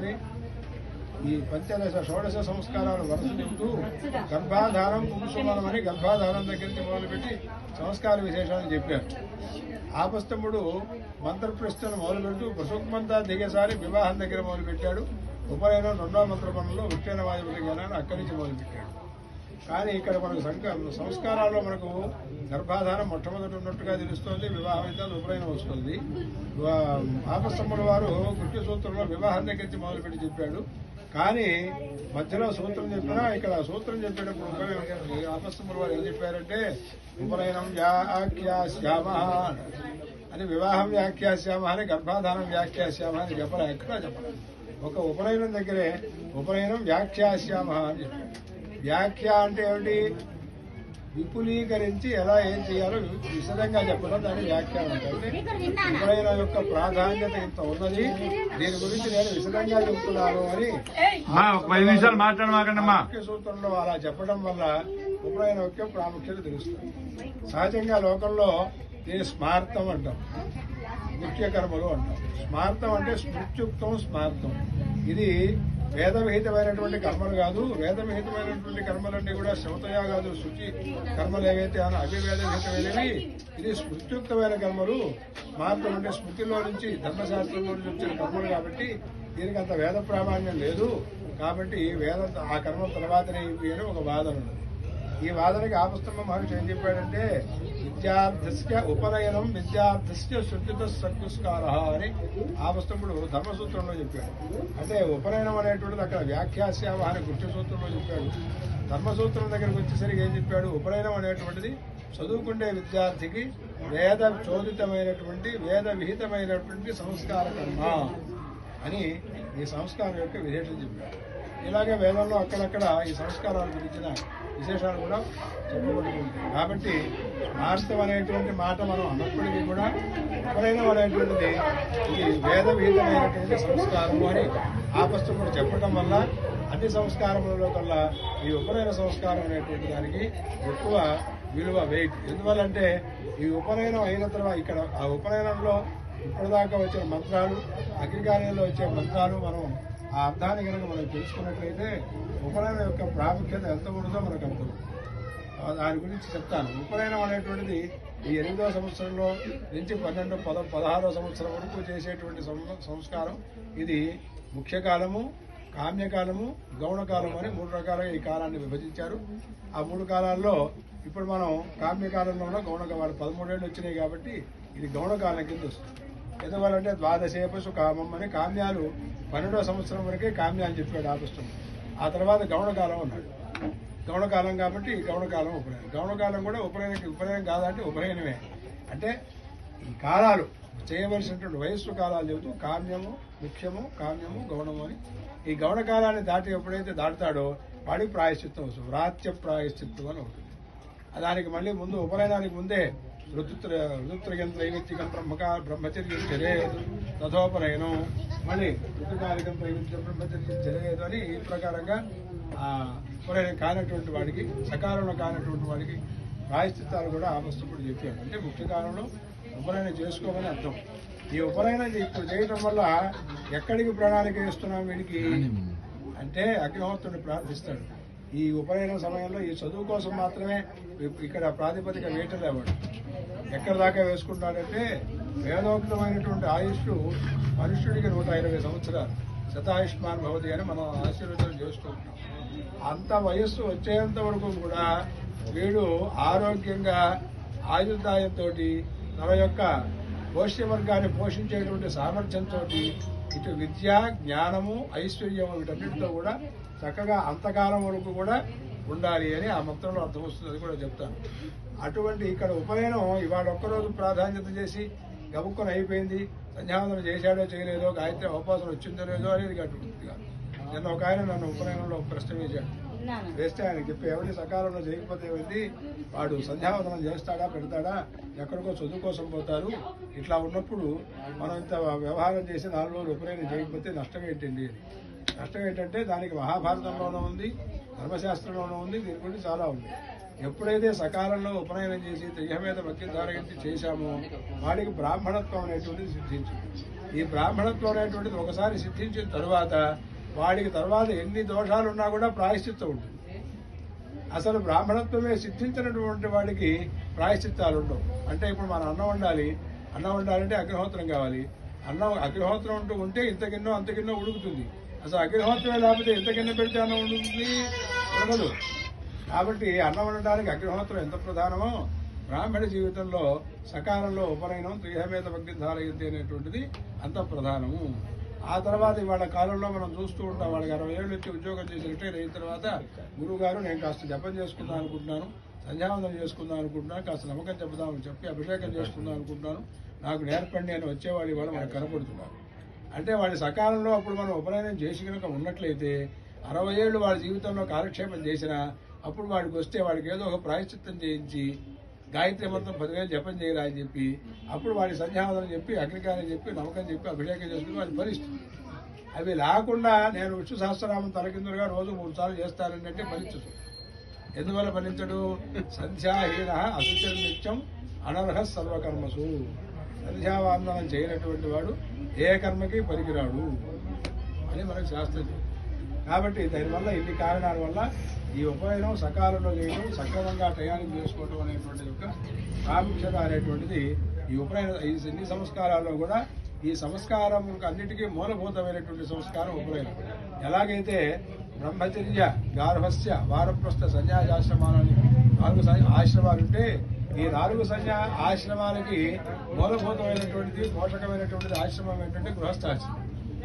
కానీ ఈ పంచదశ షోడశ సంస్కారాలు వరుస చెబుతూ గర్భాధారం పుంసుమనం అని గర్భాధారం దగ్గర నుంచి మొదలుపెట్టి సంస్కార విశేషాలు చెప్పారు. ఆపస్తముడు మంత్రప్రస్థను మొదలుపెడుతూ ప్రసుక్మంతా దిగేసారి వివాహం దగ్గర మొదలుపెట్టాడు. ఉపనయనం రెండో మంత్రమంలో ఉత్తేన వాయువులు జ్ఞానాన్ని అక్కడి నుంచి మొదలుపెట్టాడు. కానీ ఇక్కడ మనకు సంక సంస్కారాల్లో మనకు గర్భాధారం మొట్టమొదటి ఉన్నట్టుగా తెలుస్తోంది వివాహం అయితే అది ఉపనయనం వస్తుంది. వా- వారు కృష్ణ సూత్రంలో వివాహం దగ్గరించి మొదలుపెట్టి చెప్పాడు. కానీ మధ్యలో సూత్రం చెప్పినా ఇక్కడ సూత్రం చెప్పేటప్పుడు ఉపనయనం ఆపస్తంభుల వారు ఏం చెప్పారంటే ఉపనయనం వ్యాఖ్యాశ్యామ అని వివాహం వ్యాఖ్యాశ్యామ అని గర్భాధానం వ్యాఖ్యాశ్యామ అని చెప్పరా? ఎక్కడా చెప్పరా ఒక ఉపనయనం దగ్గరే ఉపనయనం వ్యాఖ్యాశ్యామ అని చెప్పారు వ్యాఖ్య అంటే ఏమిటి విపులీకరించి ఎలా ఏం చేయాలో విశదంగా చెప్పడం దాన్ని వ్యాఖ్యానం ఉపనయనం యొక్క ప్రాధాన్యత ఇంత ఉన్నది? దీని గురించి నేను విశదంగా చెబుతున్నాను అని ముఖ్య సూత్రంలో అలా చెప్పడం వల్ల ఉపనయనం యొక్క ప్రాముఖ్యత తెలుస్తుంది. సహజంగా లోకంలో దీన్ని స్మార్థం అంటాం. ముఖ్య కర్మలు అంటాం. స్మార్థం అంటే స్మృత్యుక్తం స్మార్థం ఇది వేద విహితమైనటువంటి కర్మలు కాదు. వేద విహితమైనటువంటి కర్మలన్నీ కూడా శవతయా కాదు శుచి కర్మలు ఏవైతే అని అవి విహితమైనవి ఇది స్మృత్యుక్తమైన కర్మలు. స్మార్థం అంటే స్మృతిలో నుంచి ధర్మశాస్త్రంలో నుంచి వచ్చిన కర్మలు కాబట్టి దీనికి అంత వేద ప్రామాణ్యం లేదు. కాబట్టి వేద ఆ కర్మ తర్వాతనే ఇవి అని ఒక వాదన ఉన్నది. ఈ వాదనకి ఆపస్తంభ మహర్షి ఏం చెప్పాడంటే విద్యార్థస్య ఉపనయనం విద్యార్థస్య శుద్ధిత సంస్కార అని ఆపస్తంభుడు ధర్మసూత్రంలో చెప్పాడు. అంటే ఉపనయనం అనేటువంటిది అక్కడ వ్యాఖ్యాస్యామ అని గుర్తు సూత్రంలో చెప్పాడు. ధర్మసూత్రం దగ్గరకు వచ్చేసరికి ఏం చెప్పాడు? ఉపనయనం అనేటువంటిది చదువుకునే విద్యార్థికి వేద చోదితమైనటువంటి వేద విహితమైనటువంటి సంస్కార కర్మ అని ఈ సంస్కారం యొక్క విశేషం చెప్పాడు. ఇలాగే వేదంలో అక్కడక్కడ ఈ సంస్కారాల గురించిన విశేషాలు కూడా చెప్పబడుతుంటాయి కాబట్టి స్మార్థం అనేటువంటి మాట మనం అన్నప్పటికీ కూడా ఎవరైనా అనేటువంటిది ఇది వేదవిహితమైనటువంటి సంస్కారము అని ఆ పుస్తకం చెప్పడం వల్ల అన్ని సంస్కారములలో కల్లా ఈ ఉపనయన సంస్కారం అనేటువంటి దానికి ఎక్కువ విలువ వెయిట్ ఎందువల్లంటే ఈ ఉపనయనం అయిన తర్వాత ఇక్కడ ఆ ఉపనయనంలో ఇప్పటిదాకా వచ్చిన మంత్రాలు అగ్రికార్యంలో వచ్చే మంత్రాలు మనం ఆ అర్థాన్ని కనుక మనం తెలుసుకున్నట్లయితే ఉపనయనం యొక్క ప్రాముఖ్యత ఎంత ఉండదో మనకు అర్థం దాని గురించి చెప్తాను. ఉపనయనం అనేటువంటిది ఈ ఎనిమిదో సంవత్సరంలో నుంచి పన్నెండు పద పదహారో సంవత్సరం వరకు చేసేటువంటి సం- సంస్కారం. ఇది ముఖ్య కాలము కామ్యకాలము గౌణకాలం అని మూడు రకాలుగా ఈ కాలాన్ని విభజించారు. ఆ మూడు కాలాల్లో ఇప్పుడు మనం కామ్యకాలంలోనూ గౌణకాలం పదమూడేళ్ళు వచ్చినాయి కాబట్టి ఇది గౌణకాలం కింద వస్తుంది. ఎందువల్లంటే ద్వాదశేపసు కామం అని కామ్యాలు పన్నెండవ సంవత్సరం వరకే కామ్యాలు చెప్పాడు ఆపుష్టం ఆ తర్వాత గౌణకాలం అన్నాడు. గౌణకాలం కాబట్టి గౌణకాలం ఉపనయనం. గౌణకాలం కూడా ఉపనయనకి ఉపనయనం కాదంటే ఉపనయనమే. అంటే ఈ కాలాలు చేయవలసినటువంటి వయస్సు కాలాలు చెబుతూ కామ్యము ముఖ్యము కామ్యము గౌణము అని. ఈ గౌణ కాలాన్ని దాటి ఎప్పుడైతే దాటుతాడో వాడికి ప్రాయశ్చిత్తం వస్తుంది. వ్రాత్య ప్రాయశ్చిత్తం అని ఉంటుంది. దానికి మళ్ళీ ముందు ఉపనయనానికి ముందే ఋతుత్ర ఋతుత్రయం బ్రహ్మకా బ్రహ్మచర్యం చర్యేదు తథోపనయనం మళ్ళీ ఋతుకాలికం త్రైవిత్యం బ్రహ్మచర్యం చర్యేదు అని ఈ ప్రకారంగా ఉపనయనం కానటువంటి వాడికి సకాలంలో కానటువంటి వాడికి ప్రాయశ్చిత్తాలు కూడా ఆపస్తుడు చెప్పాడు అంటే ముఖ్య కాలంలో ఉపనయనం చేసుకోమని అర్థం. ఈ ఉపనయనం ఇప్పుడు చేయడం వల్ల ఎక్కడికి ప్రణాళిక వేస్తున్నాం వీడికి? అంటే అగ్నిహోత్రుడు ప్రార్థిస్తాడు. ఈ ఉపనయన సమయంలో ఈ చదువు కోసం మాత్రమే ఇక్కడ ప్రాతిపదిక వేటలేవాడు ఎక్కడ దాకా వేసుకుంటాడంటే వేదోక్తమైనటువంటి ఆయుష్ మనుష్యుడికి నూట ఇరవై సంవత్సరాలు. శతాయుష్మాన్ భవతి అని మనం ఆశీర్వచనం చేస్తూ ఉంటాం అంత వయస్సు వచ్చేంత వరకు కూడా వీడు ఆరోగ్యంగా ఆయుర్దాయంతో తన యొక్క పోషణ వర్గాన్ని పోషించేటువంటి సామర్థ్యంతో ఇటు విద్య జ్ఞానము ఐశ్వర్యము వీటన్నిటితో కూడా చక్కగా అంతకాలం వరకు కూడా ఉండాలి అని ఆ మొత్తంలో అర్థం వస్తుంది అది కూడా చెప్తాను. అటువంటి ఇక్కడ ఉపనయనం ఇవాళ ఒక్కరోజు ప్రాధాన్యత చేసి గబుక్కుని అయిపోయింది. సంధ్యావందనం చేశాడో చేయలేదో గాయత్రి అవకాశం వచ్చిందో లేదో అనేది అటువంటి కాదు నిన్న ఒక ఆయన నన్ను ఉపనయనంలో ప్రశ్న వేశాడు. వేస్తే ఆయన చెప్పి ఎవరి సకాలంలో చేయకపోతే ఏమైంది? వాడు సంధ్యావందనం చేస్తాడా పెడతాడా? ఎక్కడికో చదువు కోసం పోతారు. ఇట్లా ఉన్నప్పుడు మనం ఇంత వ్యవహారం చేసి నాలుగు రోజులు ఉపనయనం చేయకపోతే నష్టం ఏంటండి నష్టం ఏంటంటే దానికి మహాభారతంలోనూ ఉంది. ధర్మశాస్త్రంలోనూ ఉంది దీని గురించి చాలా ఉంది. ఎప్పుడైతే సకాలంలో ఉపనయనం చేసి దెయ్య మీద భక్తి ధారగించి చేశామో వాడికి బ్రాహ్మణత్వం అనేటువంటిది సిద్ధించింది. ఈ బ్రాహ్మణత్వం అనేటువంటిది ఒకసారి సిద్ధించిన తరువాత వాడికి తర్వాత ఎన్ని దోషాలు ఉన్నా కూడా ప్రాయశ్చిత్తం ఉంటుంది. అసలు బ్రాహ్మణత్వమే సిద్ధించినటువంటి వాడికి ప్రాయశ్చిత్తాలు ఉండవు. అంటే ఇప్పుడు మనం అన్నం వండాలి. అన్నం వండాలంటే అగ్నిహోత్రం కావాలి. అన్నం అగ్నిహోత్రం ఉంటూ ఉంటే ఇంతకిన్నో అంతకిన్నో ఉడుకుతుంది. అసలు అగ్నిహోత్రమే లేకపోతే ఎంత పెడితే అన్నం ఉడుకుతుంది? ఉడకదు కాబట్టి అన్నం వండడానికి అగ్నిహోత్రం ఎంత ప్రధానమో బ్రాహ్మణ జీవితంలో సకాలంలో ఉపనయనం త్రిహమేత భక్తి ధారయద్ది అనేటువంటిది అంత ప్రధానము. ఆ తర్వాత ఇవాళ కాలంలో మనం చూస్తూ ఉంటాం వాళ్ళకి అరవై ఏళ్ళు వచ్చి ఉద్యోగం చేసి రిటైర్ అయిన తర్వాత గురువుగారు నేను కాస్త జపం చేసుకుందాం అనుకుంటున్నాను సంధ్యావందనం చేసుకుందాం అనుకుంటున్నాను కాస్త నమ్మకం చెప్దామని చెప్పి అభిషేకం చేసుకుందాం అనుకుంటున్నాను. నాకు నేర్పండి అని వచ్చేవాళ్ళు ఇవాళ మనకు కనపడుతున్నారు. అంటే వాడి సకాలంలో అప్పుడు మనం ఉపనయనం చేసి కనుక ఉన్నట్లయితే అరవై ఏళ్ళు వాళ్ళ జీవితంలో కాలక్షేపం చేసినా అప్పుడు వాడికి వస్తే వాడికి ఏదో ఒక ప్రాయశ్చిత్తం చేయించి గాయత్రి మంత్రం పదివేలు జపం చేయరా అని చెప్పి అప్పుడు వాడి సంధ్యావందనం చెప్పి అగ్నికారం చెప్పి నమ్మకం చెప్పి అభిషేకం చేసుకుని వాడి భరిస్తుంది అవి లేకుండా నేను విష్ణు సహస్రనామం తలకిందులుగా రోజు మూడు సార్లు చేస్తానంటే ఫలించదు. ఎందువల్ల ఫలించడు? సంధ్యాహీన అసుచర నిత్యం అనర్హ సర్వకర్మసు. సంధ్యావందనం చేయనటువంటి వాడు ఏ కర్మకి పనికిరాడు అని మనకు శాస్త్రం కాబట్టి దానివల్ల ఇన్ని కారణాల వల్ల ఈ ఉపనయనం సకాలంలో చేయడం సక్రమంగా ప్రయాణం చేసుకోవడం అనేటువంటి యొక్క ప్రాముఖ్యత అనేటువంటిది ఈ ఉపనయన ఈ ఎన్ని సంస్కారాల్లో కూడా ఈ సంస్కారం అన్నిటికీ మూలభూతమైనటువంటి సంస్కారం ఉపనయనం. ఎలాగైతే బ్రహ్మచర్య గార్హస్య వారప్రస్థ సన్యాసాశ్రమాలని నాలుగు ఆశ్రమాలు ఉంటే ఈ నాలుగు సన్యా ఆశ్రమాలకి మూలభూతమైనటువంటిది పోషకమైనటువంటిది ఆశ్రమం ఏంటంటే గృహస్థాశ్రమం.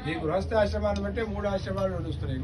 ఈ గృహస్థాశ్రమాన్ని బట్టి మూడు ఆశ్రమాలు నడుస్తున్నాయి.